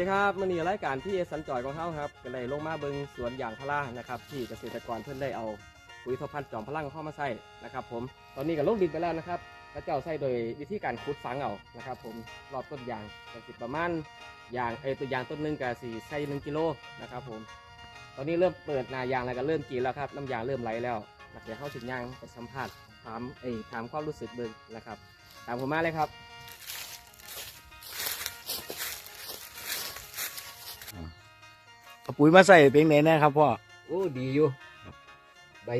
ดีครับมื่อนี้รายการที่สัญจรของเขาครับก็ได้ลงมาเบิงสวนยางพารานะครับที่เกษตรกรเพื่อนได้เอาปุ๋ยทบพันจอมพลังเข้ามาใส่นะครับ ผมตอนนี้ก็ลงดินไปแล้วนะครับพระเจ้าใส่โดยวิธีการขุดฝังเอานะครับ ผมรอบต้นยางก็สิประมาณยางไอตัวยางต้นหนึ่งก็สี่ใส่หนึ่งกิโลนะครับผมตอนนี้เริ่มเปิดหนายางแล้วก็เริ่มกินแล้วครับน้ำยางเริ่มไหลแล้วเดี๋ยวเข้าถึงยางไปสัมผัสถามเอ้ยถามความรู้สึกเบิงนะครับ ตามผมมาเลยครับ เอาปุ๋ยมาใส่เป็นไหนแน่ครับพ่อโอ้ดีอยู่ใบ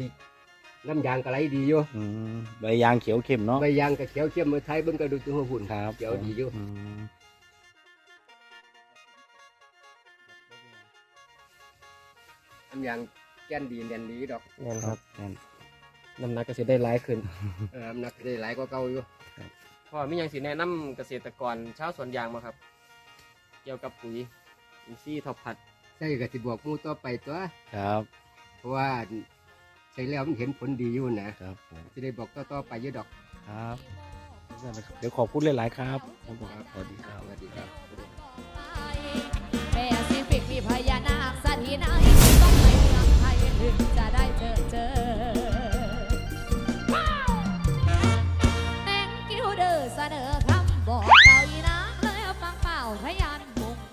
น้ำยางกระไรดีอยู่อืมใบยางเขียวเข้มเนาะ ใบยางกระเขียวเข้มมือไทยเบิ่งกระดูกหัวหุ่นครับเขียวดีอยู่มน้ำยางแก้นดีเนียนดีดอกแน่นคครัรับบแน่นน้ำหนักก็จะได้หลายขึ้น เออน้ำหนักได้หลายกว่าเก่าอยู่พ่อมีอย่างสิแนะนำเกษตรกรชาวสวนยางมาครับ เกี่ยวกับปุ๋ยอินทรีย์ท็อปพัด ใช่ก็สิบอกหมู่ต่อไปตัว ครับ เพราะว่าใช้แล้วมันเห็นผลดีอยู่นะครับผมจะได้บอกต่อๆไปเยอะดอก ครับ เดี๋ยวขอบคุณหลาย ๆ ครับครับผมสวัสดีครับสวัสดีครับ